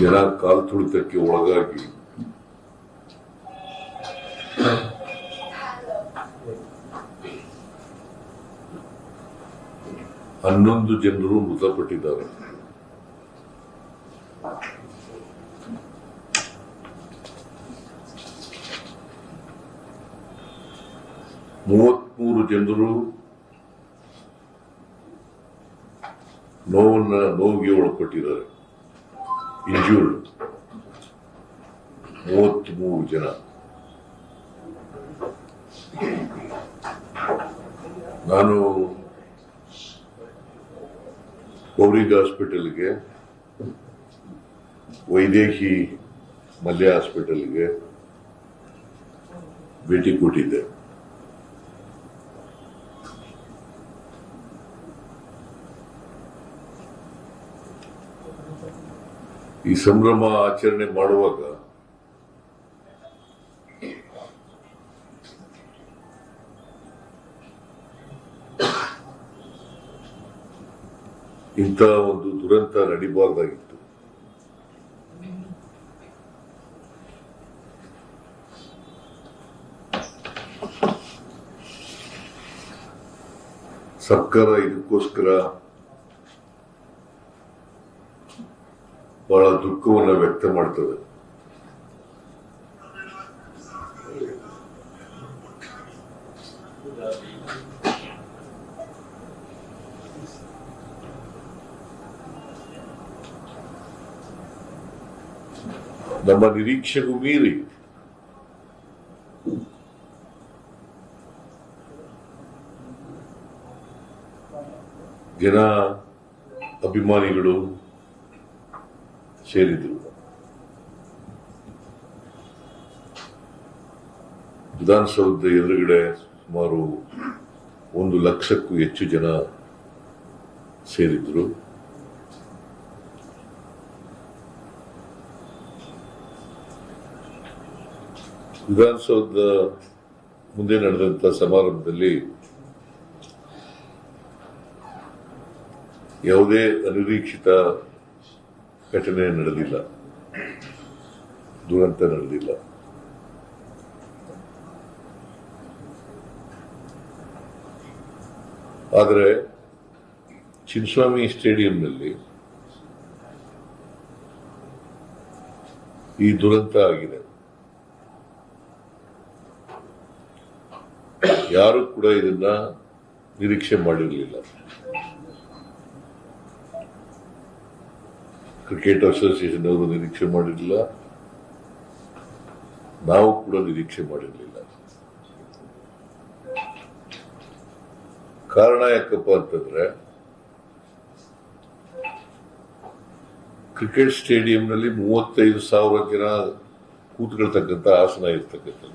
ಜನ ಕಾಲು ತುಳಿತಕ್ಕೆ ಒಳಗಾಗಿ ಹನ್ನೊಂದು ಜನರು ಮೃತಪಟ್ಟಿದ್ದಾರೆ. ಮೂವತ್ಮೂರು ಜನರು ನೋವನ್ನ ನೋವಿಗೆ ಒಳಪಟ್ಟಿದ್ದಾರೆ. ಇಂಜೂರ್ಡ್ ಮೂವತ್ಮೂರು ಜನ. ನಾನು ಗೌರಿಗ ಹಾಸ್ಪಿಟಲ್ಗೆ ವೈದೇಹಿ ಮಲ್ಯ ಹಾಸ್ಪಿಟಲ್ಗೆ ಭೇಟಿ ಕೊಟ್ಟಿದ್ದೆ. ಈ ಸಂಭ್ರಮ ಆಚರಣೆ ಮಾಡುವಾಗ ಇಂಥ ಒಂದು ದುರಂತ ನಡಿಬಾರ್ದಾಗಿತ್ತು. ಸರ್ಕಾರ ಇದಕ್ಕೋಸ್ಕರ ಬಹಳ ದುಃಖವನ್ನು ವ್ಯಕ್ತ ಮಾಡ್ತದೆ. ನಮ್ಮ ನಿರೀಕ್ಷೆಗೂ ಮೀರಿ. ಜನ ಅಭಿಮಾನಿಗಳು ಸೇರಿದ್ರು. ವಿಧಾನಸೌಧದ ಎದುರುಗಡೆ ಸುಮಾರು ಒಂದು ಲಕ್ಷಕ್ಕೂ ಹೆಚ್ಚು ಜನ ಸೇರಿದ್ರು. ವಿಧಾನಸೌಧದ ಮುಂದೆ ನಡೆದಂತಹ ಸಮಾರಂಭದಲ್ಲಿ ಯಾವುದೇ ಅನಿರೀಕ್ಷಿತ ಘಟನೆ ನಡೆದಿಲ್ಲ. ದುರಂತ ನಡೆದಿಲ್ಲ. ಆದರೆ ಚಿನ್ಸ್ವಾಮಿ ಸ್ಟೇಡಿಯಂನಲ್ಲಿ ಈ ದುರಂತ ಆಗಿದೆ. ಯಾರು ಕೂಡ ಇದನ್ನ ನಿರೀಕ್ಷೆ ಮಾಡಿರಲಿಲ್ಲ. ಕ್ರಿಕೆಟ್ ಅಸೋಸಿಯೇಷನ್ ಅವರು ನಿರೀಕ್ಷೆ ಮಾಡಿರಲಿಲ್ಲ. ನಾವು ಕೂಡ ನಿರೀಕ್ಷೆ ಮಾಡಿರಲಿಲ್ಲ. ಕಾರಣ ಯಾಕಪ್ಪ ಅಂತಂದ್ರೆ ಕ್ರಿಕೆಟ್ ಸ್ಟೇಡಿಯಂನಲ್ಲಿ ಮೂವತ್ತೈದು ಸಾವಿರ ಜನ ಕೂತ್ಕೊಳ್ತಕ್ಕಂಥ ಆಸನ ಇರ್ತಕ್ಕಂಥದ್ದು.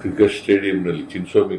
ಕ್ರಿಕೆಟ್ ಸ್ಟೇಡಿಯಂನಲ್ಲಿ ಚಿನ್ನಸ್ವಾಮಿ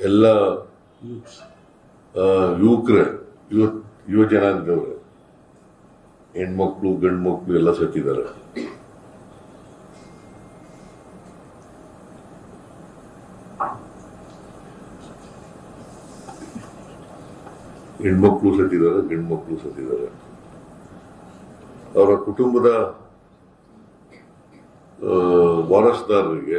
ಎಲ್ಲ ಯುವಕರ, ಯುವ ಯುವ ಜನಾಂಗದವ್ರೆ, ಹೆಣ್ಮಕ್ಳು ಗಂಡು ಮಕ್ಕಳು ಎಲ್ಲ ಸತ್ತಿದ್ದಾರೆ. ಹೆಣ್ಮಕ್ಳು ಸತ್ತಿದ್ದಾರೆ ಗಂಡು ಮಕ್ಕಳು ಸತ್ತಿದ್ದಾರೆ. ಅವರ ಕುಟುಂಬದ ವಾರಸುದಾರರಿಗೆ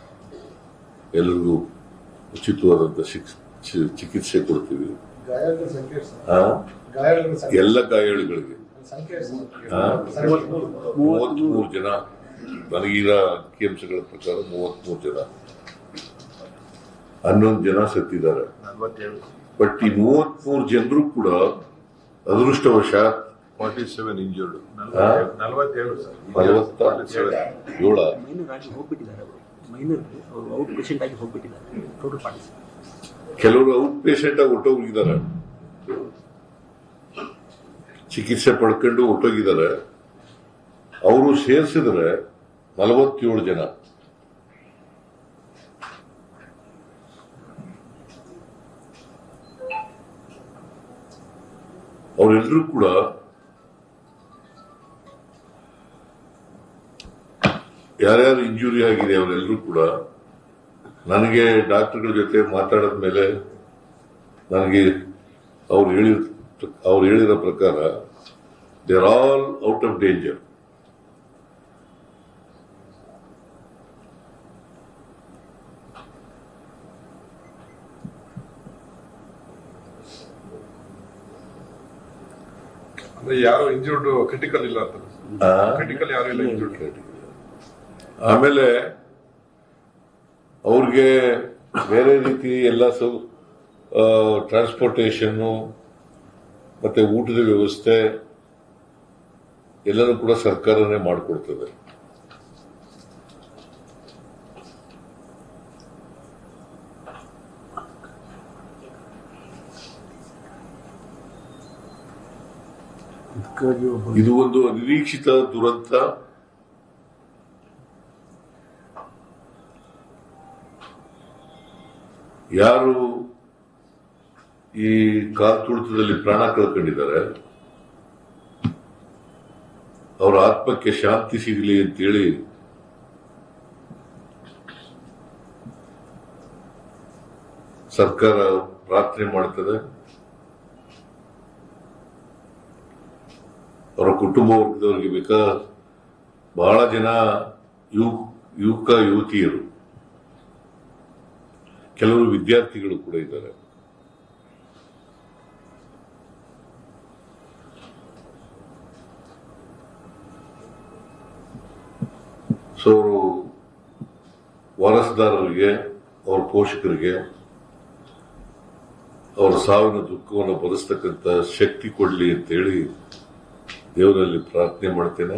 ಎಲ್ಲರಿಗೂ ಉಚಿತವಾದಂತ ಚಿಕಿತ್ಸೆ ಕೊಡ್ತೀವಿ. ಎಲ್ಲ ಗಾಯಾಳುಗಳಿಗೆ. ಮೂವತ್ಮೂರು ಜನ. ನನಗಿರೋ ಅಂಕಿಅಂಶಗಳ ಪ್ರಕಾರ ಮೂವತ್ಮೂರು ಜನ. ಹನ್ನೊಂದು ಜನ ಸತ್ತಿದ್ದಾರೆ. ಬಟ್ ಈ ಮೂವತ್ಮೂರು ಜನರು ಕೂಡ ಅದೃಷ್ಟವಶಾತ್ ಫಾರ್ಟಿ ಸೆವೆನ್ ಇಂಜರ್ಡ್? ನಲವತ್ತೇಳು ಏಳ. ಮೈನರ್ ಔಟ್ ಪೇಷಂಟ್ ಆಗಿ ಹೋಗ್ಬಿಟ್ಟಿದ್ದಾರೆ. ಟೋಟಲ್ ಕೆಲವರು ಔಟ್ ಪೇಷಂಟ್ ಆಗಿ ಹೊಟ್ಟೋಗಿದ್ದಾರೆ ಚಿಕಿತ್ಸೆ ಪಡ್ಕೊಂಡು ಹೊಟ್ಟೋಗಿದ್ದಾರೆ ಅವರು ಸೇರಿಸಿದ್ರೆ ನಲವತ್ತೇಳು ಜನ. ಅವರೆಲ್ಲರೂ ಕೂಡ ಯಾರ್ಯಾರು ಇಂಜುರಿ ಆಗಿದೆ ಅವರೆಲ್ಲರೂ ಕೂಡ ನನಗೆ ಡಾಕ್ಟರ್ಗಳ ಜೊತೆ ಮಾತಾಡಿದ ಮೇಲೆ ನನಗೆ ಅವ್ರು ಹೇಳಿದ ಅವ್ರು ಹೇಳಿದ ಪ್ರಕಾರ they are all out of danger ಅಂದ್ರೆ ಯಾರು ಇಂಜುರ್ಡ್ ಕ್ರಿಟಿಕಲ್ ಇಲ್ಲ ಅಂತ. ಕ್ರಿಟಿಕಲ್ ಯಾರು ಇಲ್ಲ ಇಂಜರ್ಡ್ ಆಮೇಲೆ ಅವ್ರಿಗೆ ಬೇರೆ ರೀತಿ ಎಲ್ಲ ಸೌ ಟ್ರಾನ್ಸ್ಪೋರ್ಟೇಷನ್ನು ಮತ್ತೆ ಊಟದ ವ್ಯವಸ್ಥೆ ಎಲ್ಲರೂ ಕೂಡ ಸರ್ಕಾರನೇ ಮಾಡಿಕೊಡ್ತದೆ. ಇದು ಒಂದು ಅನಿರೀಕ್ಷಿತ ದುರಂತ. ಯಾರು ಈ ಕಾರ್ ತುಳಿತದಲ್ಲಿ ಪ್ರಾಣ ಕಳ್ಕೊಂಡಿದ್ದಾರೆ? ಅವರ ಆತ್ಮಕ್ಕೆ ಶಾಂತಿ ಸಿಗಲಿ ಅಂತೇಳಿ ಸರ್ಕಾರ ಪ್ರಾರ್ಥನೆ ಮಾಡ್ತದೆ. ಅವರ ಕುಟುಂಬ ವರ್ಗದವರಿಗೆ ಬೇಕಾ? ಬಹಳ ಜನ ಯುವ- ಯುವಕ, ಯುವತಿಯರು. ಕೆಲವರು ವಿದ್ಯಾರ್ಥಿಗಳು ಕೂಡ ಇದ್ದಾರೆ. ಸೊ ಅವರು ವಾರಸುದಾರರಿಗೆ, ಅವ್ರ ಪೋಷಕರಿಗೆ, ಅವರ ಸಾವಿನ ದುಃಖವನ್ನು ಬರೆಸ್ತಕ್ಕಂಥ ಶಕ್ತಿ ಕೊಡ್ಲಿ ಅಂತೇಳಿ ದೇವರಲ್ಲಿ ಪ್ರಾರ್ಥನೆ ಮಾಡ್ತೇನೆ.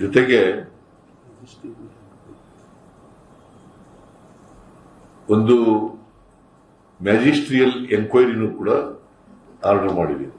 ಜೊತೆಗೆ ಒಂದು ಮ್ಯಾಜಿಸ್ಟ್ರಿಯಲ್ ಎನ್ಕ್ವೈರಿನೂ ಕೂಡ ಆರ್ಡರ್ ಮಾಡಿದ್ದೀನಿ